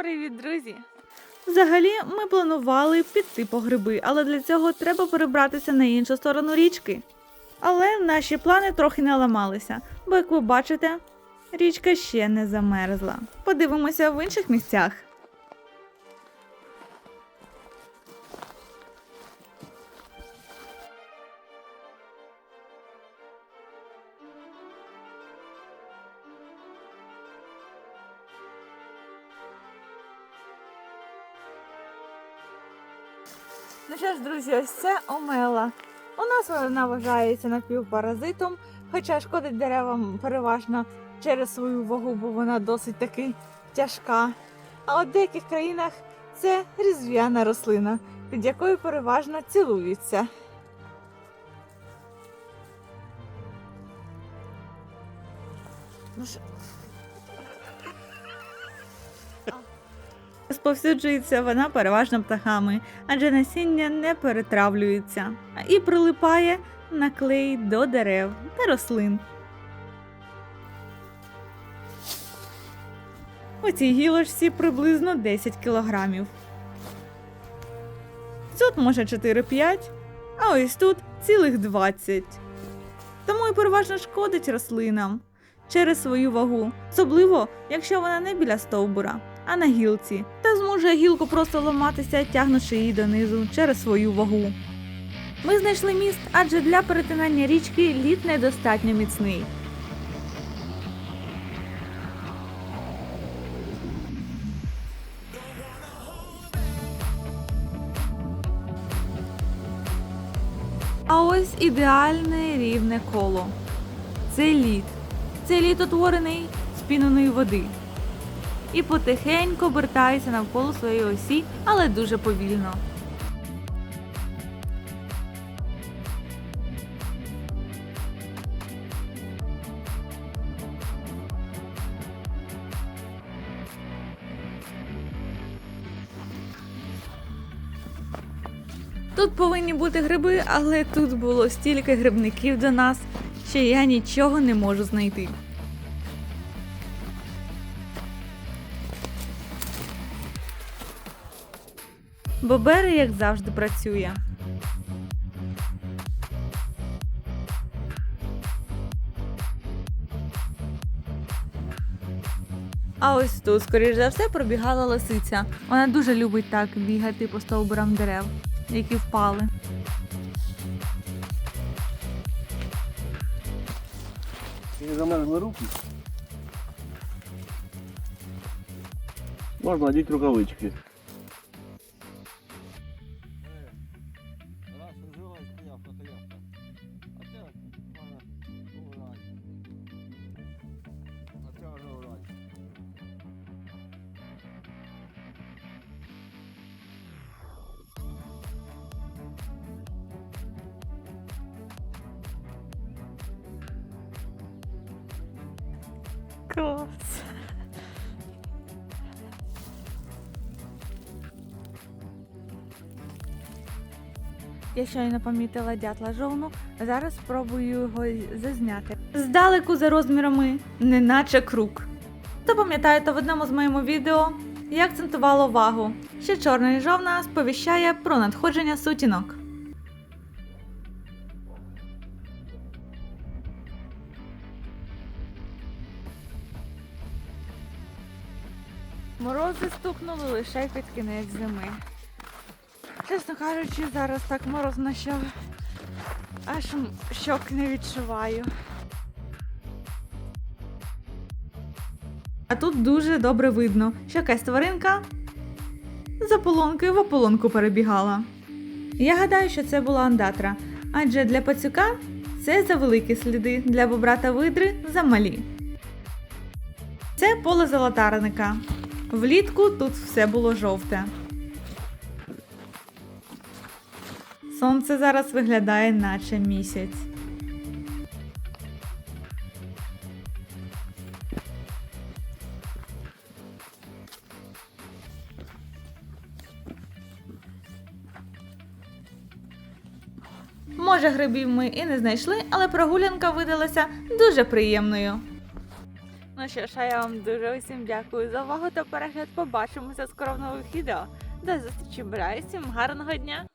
Привіт, друзі! Взагалі, ми планували піти по гриби, але для цього треба перебратися на іншу сторону річки. Але наші плани трохи не ламалися, бо, як ви бачите, річка ще не замерзла. Подивимося в інших місцях. Ну що ж, друзі, ось це омела. У нас вона вважається напівпаразитом, хоча шкодить деревам переважно через свою вагу, бо вона досить таки тяжка. А от в деяких країнах це різдвяна рослина, під якою переважно цілуються. Ну що? Розповсюджується вона переважно птахами, адже насіння не перетравлюється і прилипає на клей до дерев та рослин. У цій гілочці приблизно 10 кілограмів. Тут може 4-5, а ось тут цілих 20. Тому і переважно шкодить рослинам через свою вагу, особливо якщо вона не біля стовбура, а на гілці, та зможе гілку просто ламатися, тягнучи її донизу через свою вагу. Ми знайшли міст, адже для перетинання річки лід недостатньо міцний. А ось ідеальне рівне коло. Це лід. Цей лід утворений з піненої води. І потихеньку обертається навколо своєї осі, але дуже повільно. Тут повинні бути гриби, але тут було стільки грибників до нас, що я нічого не можу знайти. Бобери, як завжди, працює. А ось тут, скоріш за все, пробігала лисиця. Вона дуже любить так бігати по стовбурам дерев, які впали. Не замерзли руки. Можна одіти рукавички. Клас. Я щойно помітила дятла жовну, зараз спробую його зазняти. Здалеку за розмірами, неначе круг. То пам'ятаєте в одному з моєму відео я акцентувала увагу, що чорна і жовна сповіщає про надходження сутінок. Морози стукнули лише під кінець зими. Чесно кажучи, зараз так морозно, що аж щок не відчуваю. А тут дуже добре видно, що якась тваринка з ополонки в ополонку перебігала. Я гадаю, що це була андатра, адже для пацюка це за великі сліди, для бобра та видри замалі. Це поле золотарника. Влітку тут все було жовте. Сонце зараз виглядає наче місяць. Може, грибів ми і не знайшли, але прогулянка видалася дуже приємною. Ну що ж, а я вам дуже усім дякую за увагу та перегляд. Побачимося скоро в нових відео. До зустрічі, бля, всім гарного дня!